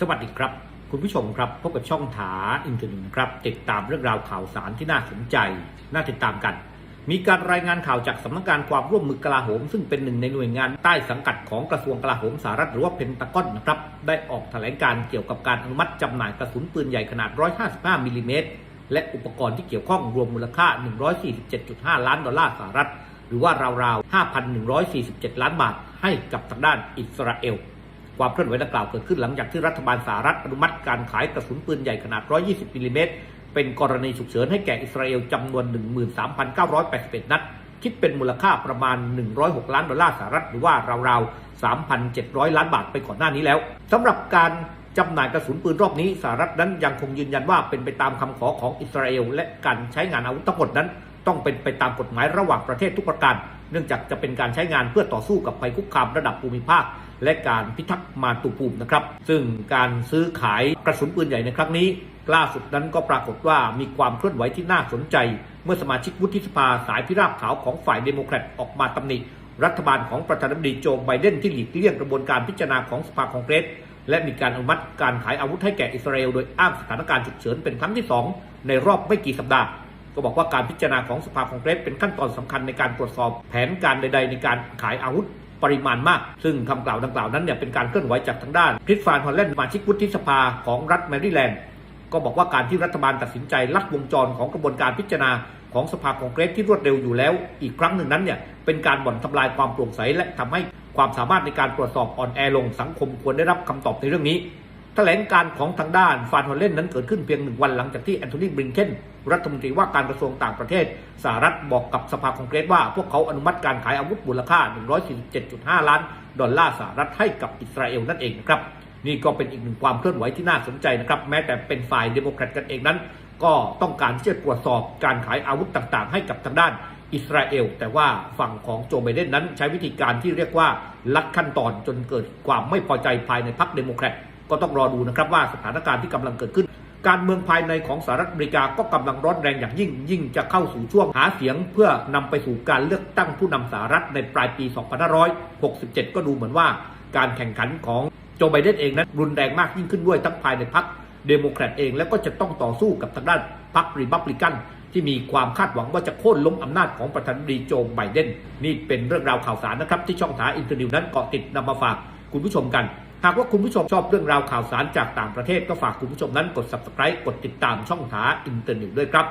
สวัสดีครับ คุณผู้ชมครับพบกับช่องถาอินเทอร์เน็ตครับ ติดตามเรื่องราวข่าวสารที่น่าสนใจ น่าติดตามกัน มีการรายงานข่าวจากสำนักงานความร่วมมือกลาโหม ซึ่งเป็นหนึ่งในหน่วยงานใต้สังกัดของกระทรวงกลาโหมสหรัฐหรือว่าเพนตากอนนะครับได้ออกแถลงการเกี่ยวกับการอนุมัติจำหน่ายกระสุนปืนใหญ่ขนาด 155มิลลิเมตรและอุปกรณ์ที่เกี่ยวข้องรวมมูลค่า 147.5 ล้านดอลลาร์สหรัฐ หรือว่าราวๆ 5,147 ล้านบาทให้กับทางด้านอิสราเอล ความเคลื่อนไหวดังกล่าวเกิดขึ้นหลังจากที่รัฐบาลสหรัฐอนุมัติการขายกระสุนปืนใหญ่ขนาด 120มิลลิเมตรเป็นกรณีฉุกเฉินให้แก่อิสราเอลจำนวน 13,981 นัด คิดเป็นมูลค่าประมาณ 106 ล้านดอลลาร์สหรัฐหรือว่าราวๆ 3,700 ล้านบาทไปก่อนหน้านี้แล้วสำหรับการจำหน่ายกระสุนปืนรอบนี้สหรัฐนั้นยังคงยืนยันว่าเป็นไปตามคำขอของอิสราเอลและการใช้งานอาวุธทั้งหมดนั้น ต้องเป็นไปตามกฎหมายระหว่างประเทศทุกประการ เนื่องจากจะเป็นการใช้งานเพื่อต่อสู้กับภัยคุกคามระดับภูมิภาค และการพิทักษ์มาตุภูมินะครับ ซึ่งการซื้อขายกระสุนปืนใหญ่ในครั้งนี้ ล่าสุดนั้นก็ปรากฏว่ามีความเคลื่อนไหวที่น่าสนใจ เมื่อสมาชิกวุฒิสภาสายพิราบขาวของฝ่ายเดโมแครตออกมาตำหนิรัฐบาลของประธานาธิบดีโจไบเดนที่หลีกเลี่ยงกระบวนการพิจารณาของสภาคองเกรสและมีการอนุมัติการขายอาวุธให้แก่อิสราเอลโดยอ้างสถานการณ์ฉุกเฉินเป็นครั้งที่สองในรอบไม่กี่สัปดาห์ ก็บอกว่าการพิจารณาของสภาคองเกรสเป็นขั้นตอนสำคัญในการตรวจสอบแผนการใด ๆ ในการขายอาวุธ ปริมาณมาก ซึ่งคำกล่าวดังกล่าวนั้นเนี่ยเป็นการเคลื่อนไหวจากทางด้านคริสฟานฮอลแลนด์สมาชิกวุฒิสภาของรัฐแมริแลนด์ก็บอกว่าการที่รัฐบาลตัดสินใจลัดวงจรของกระบวนการพิจารณาของสภาคองเกรสที่รวดเร็วอยู่แล้ว อีกครั้งหนึ่งนั้นเนี่ยเป็นการบ่อนทำลายความโปร่งใสและทำให้ความสามารถในการตรวจสอบอ่อนแอลงสังคมควรได้รับคำตอบในเรื่องนี้ แถลงการของทางด้านฟานฮอลเลนนั้นเกิดขึ้นเพียงหนึ่งวันหลังจากที่แอนโทนีบริงเคนรัฐมนตรีว่าการกระทรวงต่างประเทศสหรัฐบอกกับสภาคองเกรสว่า พวกเขาอนุมัติการขายอาวุธมูลค่า 147.5 ล้าน ดอลลาร์สหรัฐให้กับอิสราเอลนั่นเองนะครับ นี่ก็เป็นอีกหนึ่งความเคลื่อนไหวที่น่าสนใจนะครับ แม้แต่เป็นฝ่ายเดโมแครตกันเองนั้น ก็ต้องการที่จะตรวจสอบการขายอาวุธต่างๆ ให้กับทางด้านอิสราเอล แต่ว่าฝั่งของโจไบเดนนั้นใช้วิธีการที่เรียกว่าลัดขั้นตอนจนเกิดความไม่พอใจภายในพรรคเดโมแครต ก็ต้องรอดูนะครับว่าสถานการณ์ที่กำลังเกิดขึ้น การเมืองภายในของสหรัฐอเมริกาก็กำลังร้อนแรงอย่างยิ่ง ยิ่งจะเข้าสู่ช่วงหาเสียง เพื่อนำไปสู่การเลือกตั้งผู้นำสหรัฐในปลายปี 2567 ก็ดูเหมือนว่า การแข่งขันของโจไบเดนเองนั้นรุนแรงมากยิ่งขึ้นด้วยทั้งภายในพรรคเดโมแครตเองแล้วก็จะต้องต่อสู้กับทางด้านพรรครีพับลิกันที่มีความคาดหวังว่าจะโค่นล้มอำนาจของประธานาธิบดีโจไบเดนนี่เป็นเรื่องราวข่าวสารนะครับ ที่ช่องถาอินเตอร์นิวนั้นเกาะติดนำมาฝากคุณผู้ชมกัน หากว่าคุณผู้ชมชอบเรื่องราวข่าวสารจากต่างประเทศก็ฝากคุณผู้ชมนั้นกด subscribe กดติดตามช่องหาอินเตอร์นิวด้วยครับ